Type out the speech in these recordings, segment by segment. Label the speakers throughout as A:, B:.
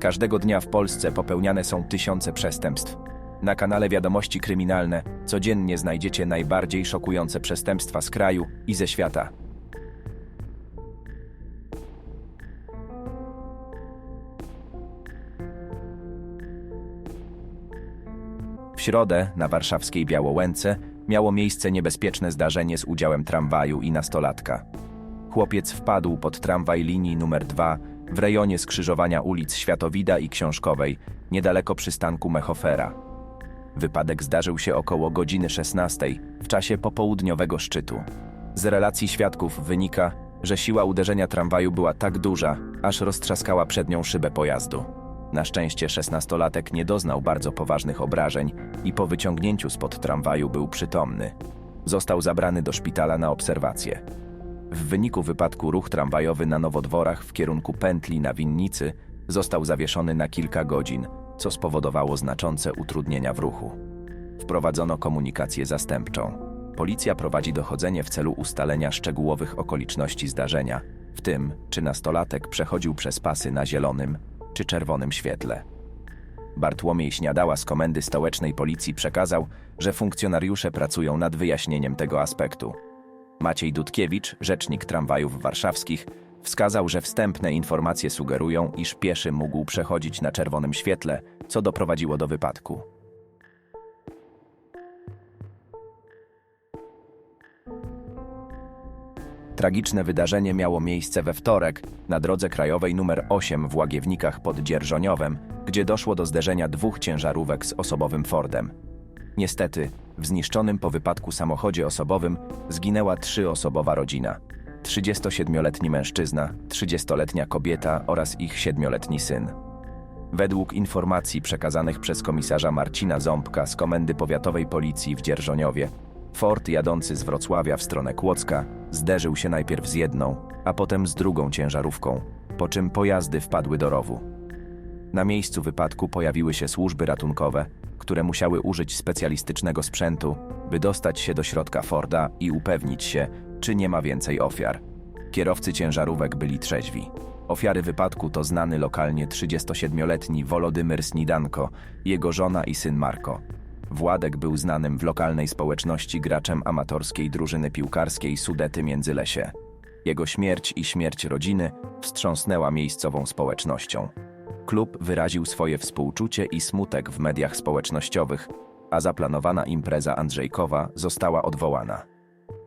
A: Każdego dnia w Polsce popełniane są tysiące przestępstw. Na kanale Wiadomości Kryminalne codziennie znajdziecie najbardziej szokujące przestępstwa z kraju i ze świata. W środę na warszawskiej Białołęce miało miejsce niebezpieczne zdarzenie z udziałem tramwaju i nastolatka. Chłopiec wpadł pod tramwaj linii numer 2 w rejonie skrzyżowania ulic Światowida i Książkowej, niedaleko przystanku Mechofera. Wypadek zdarzył się około godziny 16 w czasie popołudniowego szczytu. Z relacji świadków wynika, że siła uderzenia tramwaju była tak duża, aż roztrzaskała przednią szybę pojazdu. Na szczęście szesnastolatek nie doznał bardzo poważnych obrażeń i po wyciągnięciu spod tramwaju był przytomny. Został zabrany do szpitala na obserwację. W wyniku wypadku ruch tramwajowy na Nowodworach w kierunku pętli na Winnicy został zawieszony na kilka godzin, co spowodowało znaczące utrudnienia w ruchu. Wprowadzono komunikację zastępczą. Policja prowadzi dochodzenie w celu ustalenia szczegółowych okoliczności zdarzenia, w tym czy nastolatek przechodził przez pasy na zielonym czy czerwonym świetle. Bartłomiej Śniadała z Komendy Stołecznej Policji przekazał, że funkcjonariusze pracują nad wyjaśnieniem tego aspektu. Maciej Dudkiewicz, rzecznik tramwajów warszawskich, wskazał, że wstępne informacje sugerują, iż pieszy mógł przechodzić na czerwonym świetle, co doprowadziło do wypadku. Tragiczne wydarzenie miało miejsce we wtorek na drodze krajowej nr 8 w Łagiewnikach pod Dzierżoniowem, gdzie doszło do zderzenia dwóch ciężarówek z osobowym Fordem. Niestety, w zniszczonym po wypadku samochodzie osobowym zginęła trzyosobowa rodzina. 37-letni mężczyzna, 30-letnia kobieta oraz ich 7-letni syn. Według informacji przekazanych przez komisarza Marcina Ząbka z Komendy Powiatowej Policji w Dzierżoniowie, Ford jadący z Wrocławia w stronę Kłodzka zderzył się najpierw z jedną, a potem z drugą ciężarówką, po czym pojazdy wpadły do rowu. Na miejscu wypadku pojawiły się służby ratunkowe, które musiały użyć specjalistycznego sprzętu, by dostać się do środka Forda i upewnić się, czy nie ma więcej ofiar. Kierowcy ciężarówek byli trzeźwi. Ofiary wypadku to znany lokalnie 37-letni Wolodymyr Snidanko, jego żona i syn Marko. Władek był znanym w lokalnej społeczności graczem amatorskiej drużyny piłkarskiej Sudety Międzylesie. Jego śmierć i śmierć rodziny wstrząsnęła miejscową społecznością. Klub wyraził swoje współczucie i smutek w mediach społecznościowych, a zaplanowana impreza Andrzejkowa została odwołana.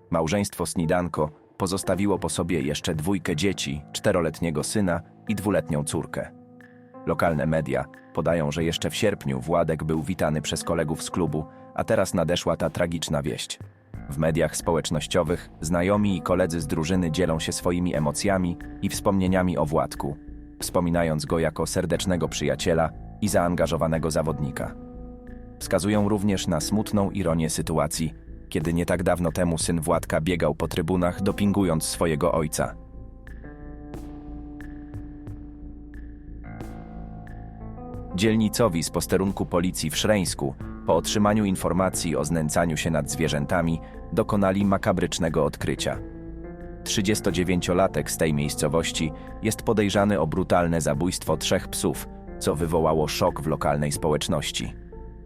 A: Małżeństwo Snidanko pozostawiło po sobie jeszcze dwójkę dzieci, czteroletniego syna i dwuletnią córkę. Lokalne media podają, że jeszcze w sierpniu Władek był witany przez kolegów z klubu, a teraz nadeszła ta tragiczna wieść. W mediach społecznościowych znajomi i koledzy z drużyny dzielą się swoimi emocjami i wspomnieniami o Władku, wspominając go jako serdecznego przyjaciela i zaangażowanego zawodnika. Wskazują również na smutną ironię sytuacji, kiedy nie tak dawno temu syn Władka biegał po trybunach, dopingując swojego ojca. Dzielnicowi z posterunku policji w Szreńsku, po otrzymaniu informacji o znęcaniu się nad zwierzętami, dokonali makabrycznego odkrycia. 39-latek z tej miejscowości jest podejrzany o brutalne zabójstwo trzech psów, co wywołało szok w lokalnej społeczności.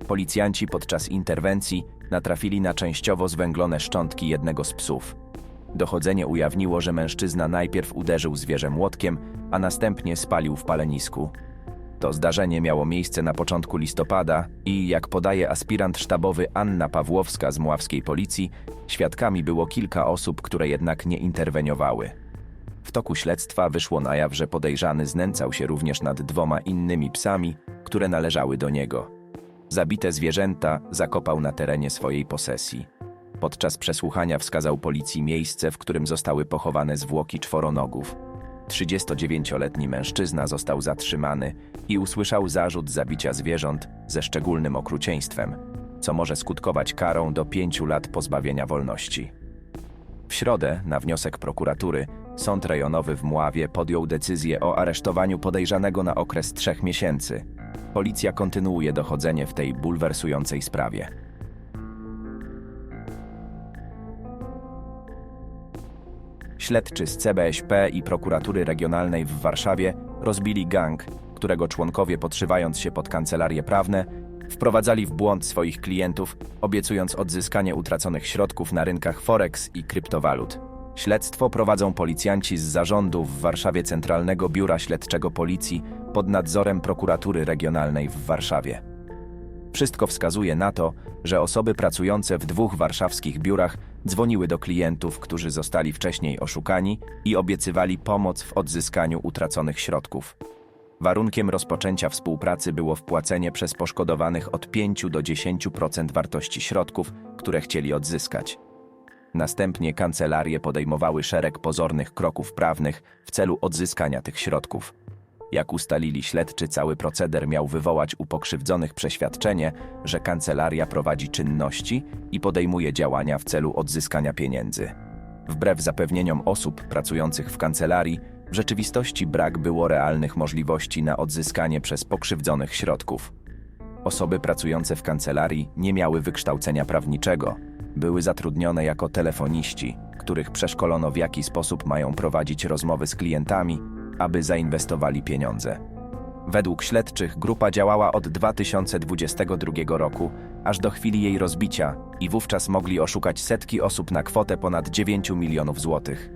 A: Policjanci podczas interwencji natrafili na częściowo zwęglone szczątki jednego z psów. Dochodzenie ujawniło, że mężczyzna najpierw uderzył zwierzę młotkiem, a następnie spalił w palenisku. To zdarzenie miało miejsce na początku listopada i, jak podaje aspirant sztabowy Anna Pawłowska z Mławskiej Policji, świadkami było kilka osób, które jednak nie interweniowały. W toku śledztwa wyszło na jaw, że podejrzany znęcał się również nad dwoma innymi psami, które należały do niego. Zabite zwierzęta zakopał na terenie swojej posesji. Podczas przesłuchania wskazał policji miejsce, w którym zostały pochowane zwłoki czworonogów. 39-letni mężczyzna został zatrzymany i usłyszał zarzut zabicia zwierząt ze szczególnym okrucieństwem, co może skutkować karą do pięciu lat pozbawienia wolności. W środę, na wniosek prokuratury, Sąd Rejonowy w Mławie podjął decyzję o aresztowaniu podejrzanego na okres trzech miesięcy. Policja kontynuuje dochodzenie w tej bulwersującej sprawie. Śledczy z CBŚP i prokuratury regionalnej w Warszawie rozbili gang, którego członkowie podszywając się pod kancelarie prawne, wprowadzali w błąd swoich klientów, obiecując odzyskanie utraconych środków na rynkach forex i kryptowalut. Śledztwo prowadzą policjanci z zarządu w Warszawie Centralnego Biura Śledczego Policji pod nadzorem prokuratury regionalnej w Warszawie. Wszystko wskazuje na to, że osoby pracujące w dwóch warszawskich biurach dzwoniły do klientów, którzy zostali wcześniej oszukani i obiecywali pomoc w odzyskaniu utraconych środków. Warunkiem rozpoczęcia współpracy było wpłacenie przez poszkodowanych od 5 do 10% wartości środków, które chcieli odzyskać. Następnie kancelarie podejmowały szereg pozornych kroków prawnych w celu odzyskania tych środków. Jak ustalili śledczy, cały proceder miał wywołać u pokrzywdzonych przeświadczenie, że kancelaria prowadzi czynności i podejmuje działania w celu odzyskania pieniędzy. Wbrew zapewnieniom osób pracujących w kancelarii, w rzeczywistości brak było realnych możliwości na odzyskanie przez pokrzywdzonych środków. Osoby pracujące w kancelarii nie miały wykształcenia prawniczego, były zatrudnione jako telefoniści, których przeszkolono w jaki sposób mają prowadzić rozmowy z klientami, aby zainwestowali pieniądze. Według śledczych grupa działała od 2022 roku aż do chwili jej rozbicia i wówczas mogli oszukać setki osób na kwotę ponad 9 milionów złotych.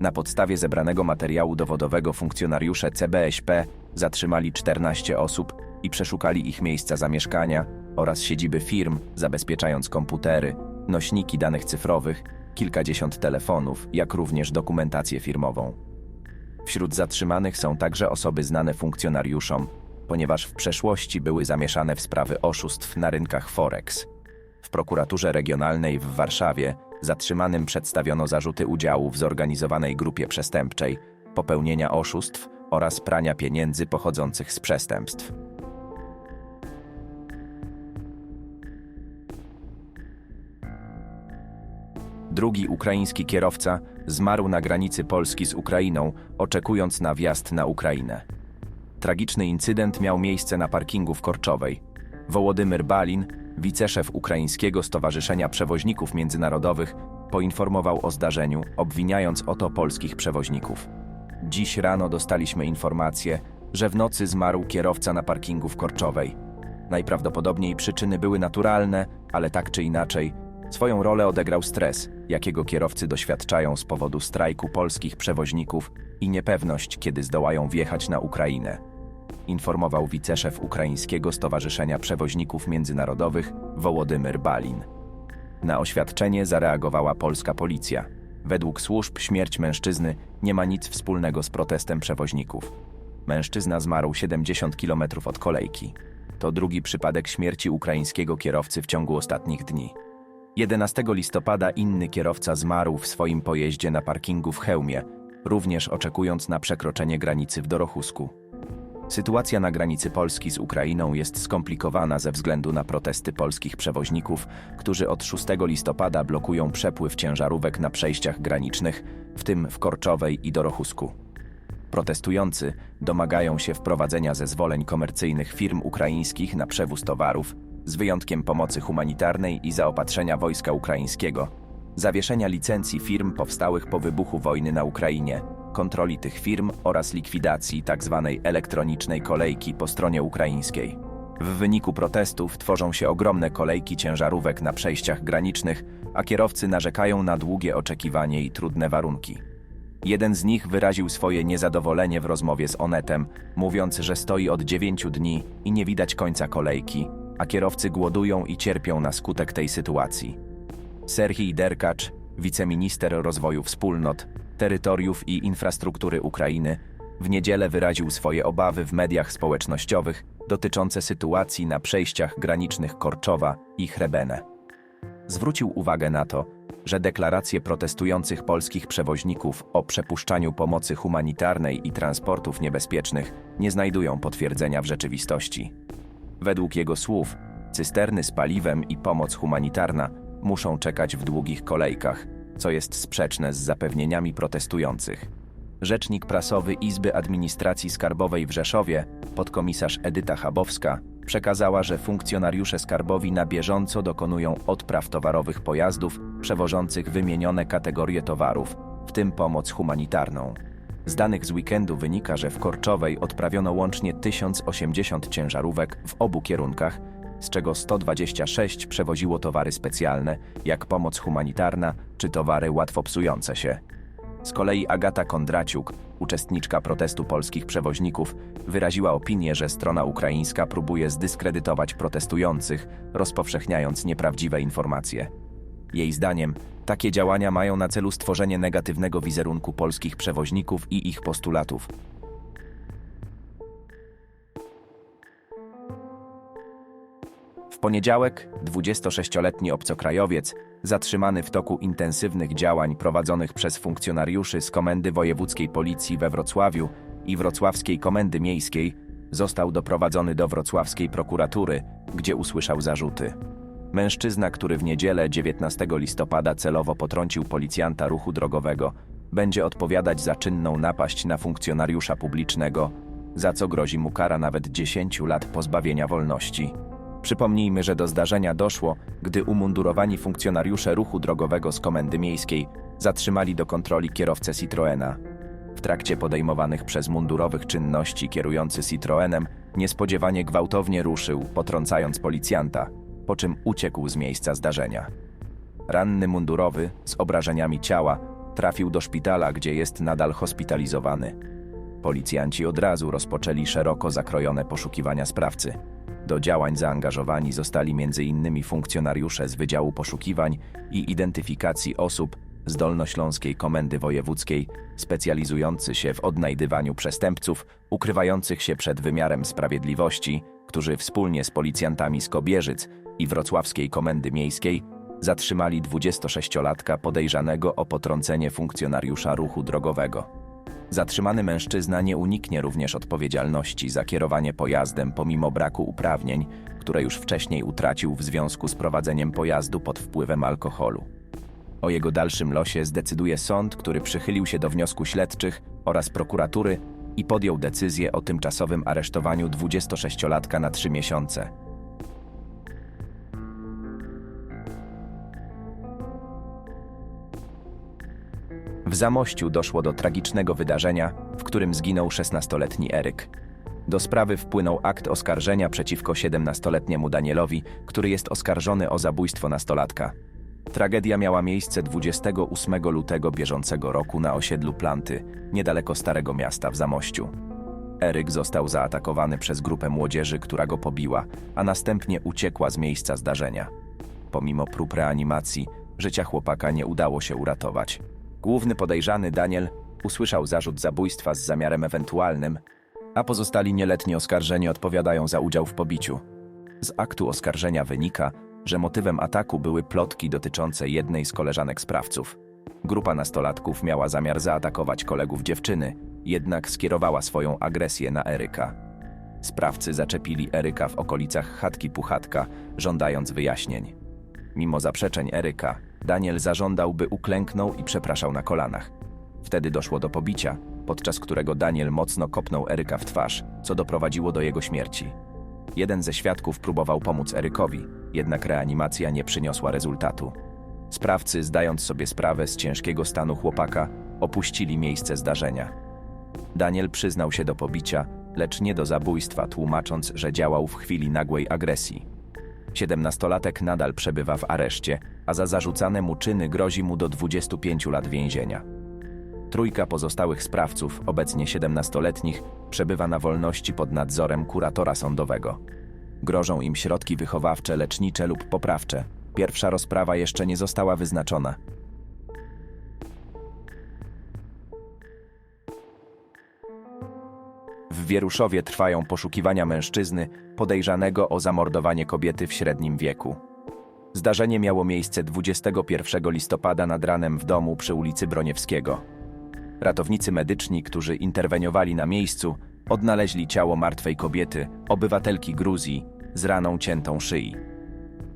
A: Na podstawie zebranego materiału dowodowego funkcjonariusze CBŚP zatrzymali 14 osób i przeszukali ich miejsca zamieszkania oraz siedziby firm, zabezpieczając komputery, nośniki danych cyfrowych, kilkadziesiąt telefonów, jak również dokumentację firmową. Wśród zatrzymanych są także osoby znane funkcjonariuszom, ponieważ w przeszłości były zamieszane w sprawy oszustw na rynkach Forex. W prokuraturze regionalnej w Warszawie zatrzymanym przedstawiono zarzuty udziału w zorganizowanej grupie przestępczej, popełnienia oszustw oraz prania pieniędzy pochodzących z przestępstw. Drugi ukraiński kierowca zmarł na granicy Polski z Ukrainą, oczekując na wjazd na Ukrainę. Tragiczny incydent miał miejsce na parkingu w Korczowej. Wołodymyr Balin, wiceszef Ukraińskiego Stowarzyszenia Przewoźników Międzynarodowych, poinformował o zdarzeniu, obwiniając o to polskich przewoźników. Dziś rano dostaliśmy informację, że w nocy zmarł kierowca na parkingu w Korczowej. Najprawdopodobniej przyczyny były naturalne, ale tak czy inaczej, swoją rolę odegrał stres, jakiego kierowcy doświadczają z powodu strajku polskich przewoźników i niepewność, kiedy zdołają wjechać na Ukrainę. Informował wiceszef Ukraińskiego Stowarzyszenia Przewoźników Międzynarodowych Wołodymyr Balin. Na oświadczenie zareagowała polska policja. Według służb śmierć mężczyzny nie ma nic wspólnego z protestem przewoźników. Mężczyzna zmarł 70 km od kolejki. To drugi przypadek śmierci ukraińskiego kierowcy w ciągu ostatnich dni. 11 listopada inny kierowca zmarł w swoim pojeździe na parkingu w Chełmie, również oczekując na przekroczenie granicy w Dorochusku. Sytuacja na granicy Polski z Ukrainą jest skomplikowana ze względu na protesty polskich przewoźników, którzy od 6 listopada blokują przepływ ciężarówek na przejściach granicznych, w tym w Korczowej i Dorochusku. Protestujący domagają się wprowadzenia zezwoleń komercyjnych firm ukraińskich na przewóz towarów, z wyjątkiem pomocy humanitarnej i zaopatrzenia wojska ukraińskiego, zawieszenia licencji firm powstałych po wybuchu wojny na Ukrainie, kontroli tych firm oraz likwidacji tzw. elektronicznej kolejki po stronie ukraińskiej. W wyniku protestów tworzą się ogromne kolejki ciężarówek na przejściach granicznych, a kierowcy narzekają na długie oczekiwanie i trudne warunki. Jeden z nich wyraził swoje niezadowolenie w rozmowie z Onetem, mówiąc, że stoi od dziewięciu dni i nie widać końca kolejki, a kierowcy głodują i cierpią na skutek tej sytuacji. Serhii Derkacz, wiceminister rozwoju wspólnot, terytoriów i infrastruktury Ukrainy, w niedzielę wyraził swoje obawy w mediach społecznościowych dotyczące sytuacji na przejściach granicznych Korczowa i Chrebene. Zwrócił uwagę na to, że deklaracje protestujących polskich przewoźników o przepuszczaniu pomocy humanitarnej i transportów niebezpiecznych nie znajdują potwierdzenia w rzeczywistości. Według jego słów, cysterny z paliwem i pomoc humanitarna muszą czekać w długich kolejkach, co jest sprzeczne z zapewnieniami protestujących. Rzecznik prasowy Izby Administracji Skarbowej w Rzeszowie, podkomisarz Edyta Chabowska, przekazała, że funkcjonariusze skarbowi na bieżąco dokonują odpraw towarowych pojazdów przewożących wymienione kategorie towarów, w tym pomoc humanitarną. Z danych z weekendu wynika, że w Korczowej odprawiono łącznie 1080 ciężarówek w obu kierunkach, z czego 126 przewoziło towary specjalne, jak pomoc humanitarna czy towary łatwo psujące się. Z kolei Agata Kondraciuk, uczestniczka protestu polskich przewoźników, wyraziła opinię, że strona ukraińska próbuje zdyskredytować protestujących, rozpowszechniając nieprawdziwe informacje. Jej zdaniem, takie działania mają na celu stworzenie negatywnego wizerunku polskich przewoźników i ich postulatów. W poniedziałek 26-letni obcokrajowiec, zatrzymany w toku intensywnych działań prowadzonych przez funkcjonariuszy z Komendy Wojewódzkiej Policji we Wrocławiu i Wrocławskiej Komendy Miejskiej, został doprowadzony do wrocławskiej prokuratury, gdzie usłyszał zarzuty. Mężczyzna, który w niedzielę 19 listopada celowo potrącił policjanta ruchu drogowego, będzie odpowiadać za czynną napaść na funkcjonariusza publicznego, za co grozi mu kara nawet 10 lat pozbawienia wolności. Przypomnijmy, że do zdarzenia doszło, gdy umundurowani funkcjonariusze ruchu drogowego z Komendy Miejskiej zatrzymali do kontroli kierowcę Citroena. W trakcie podejmowanych przez mundurowych czynności kierujący Citroenem niespodziewanie gwałtownie ruszył, potrącając policjanta, po czym uciekł z miejsca zdarzenia. Ranny mundurowy, z obrażeniami ciała, trafił do szpitala, gdzie jest nadal hospitalizowany. Policjanci od razu rozpoczęli szeroko zakrojone poszukiwania sprawcy. Do działań zaangażowani zostali m.in. funkcjonariusze z Wydziału Poszukiwań i Identyfikacji Osób z Dolnośląskiej Komendy Wojewódzkiej, specjalizujący się w odnajdywaniu przestępców ukrywających się przed wymiarem sprawiedliwości, którzy wspólnie z policjantami z Kobierzyc i Wrocławskiej Komendy Miejskiej zatrzymali 26-latka podejrzanego o potrącenie funkcjonariusza ruchu drogowego. Zatrzymany mężczyzna nie uniknie również odpowiedzialności za kierowanie pojazdem pomimo braku uprawnień, które już wcześniej utracił w związku z prowadzeniem pojazdu pod wpływem alkoholu. O jego dalszym losie zdecyduje sąd, który przychylił się do wniosku śledczych oraz prokuratury i podjął decyzję o tymczasowym aresztowaniu 26-latka na trzy miesiące. W Zamościu doszło do tragicznego wydarzenia, w którym zginął 16-letni Eryk. Do sprawy wpłynął akt oskarżenia przeciwko 17-letniemu Danielowi, który jest oskarżony o zabójstwo nastolatka. Tragedia miała miejsce 28 lutego bieżącego roku na osiedlu Planty, niedaleko Starego Miasta w Zamościu. Eryk został zaatakowany przez grupę młodzieży, która go pobiła, a następnie uciekła z miejsca zdarzenia. Pomimo prób reanimacji, życia chłopaka nie udało się uratować. Główny podejrzany Daniel usłyszał zarzut zabójstwa z zamiarem ewentualnym, a pozostali nieletni oskarżeni odpowiadają za udział w pobiciu. Z aktu oskarżenia wynika, że motywem ataku były plotki dotyczące jednej z koleżanek sprawców. Grupa nastolatków miała zamiar zaatakować kolegów dziewczyny, jednak skierowała swoją agresję na Eryka. Sprawcy zaczepili Eryka w okolicach chatki Puchatka, żądając wyjaśnień. Mimo zaprzeczeń Eryka, Daniel zażądał, by uklęknął i przepraszał na kolanach. Wtedy doszło do pobicia, podczas którego Daniel mocno kopnął Eryka w twarz, co doprowadziło do jego śmierci. Jeden ze świadków próbował pomóc Erykowi, jednak reanimacja nie przyniosła rezultatu. Sprawcy, zdając sobie sprawę z ciężkiego stanu chłopaka, opuścili miejsce zdarzenia. Daniel przyznał się do pobicia, lecz nie do zabójstwa, tłumacząc, że działał w chwili nagłej agresji. Siedemnastolatek nadal przebywa w areszcie, a za zarzucane mu czyny grozi mu do 25 lat więzienia. Trójka pozostałych sprawców, obecnie 17-letnich, przebywa na wolności pod nadzorem kuratora sądowego. Grożą im środki wychowawcze, lecznicze lub poprawcze. Pierwsza rozprawa jeszcze nie została wyznaczona. W Wieruszowie trwają poszukiwania mężczyzny podejrzanego o zamordowanie kobiety w średnim wieku. Zdarzenie miało miejsce 21 listopada nad ranem w domu przy ulicy Broniewskiego. Ratownicy medyczni, którzy interweniowali na miejscu, odnaleźli ciało martwej kobiety, obywatelki Gruzji, z raną ciętą szyi.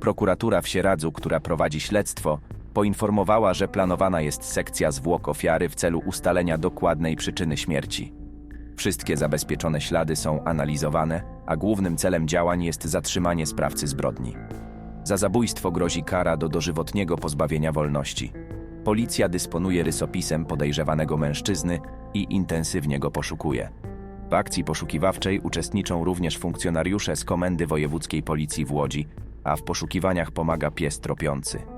A: Prokuratura w Sieradzu, która prowadzi śledztwo, poinformowała, że planowana jest sekcja zwłok ofiary w celu ustalenia dokładnej przyczyny śmierci. Wszystkie zabezpieczone ślady są analizowane, a głównym celem działań jest zatrzymanie sprawcy zbrodni. Za zabójstwo grozi kara do dożywotniego pozbawienia wolności. Policja dysponuje rysopisem podejrzewanego mężczyzny i intensywnie go poszukuje. W akcji poszukiwawczej uczestniczą również funkcjonariusze z Komendy Wojewódzkiej Policji w Łodzi, a w poszukiwaniach pomaga pies tropiący.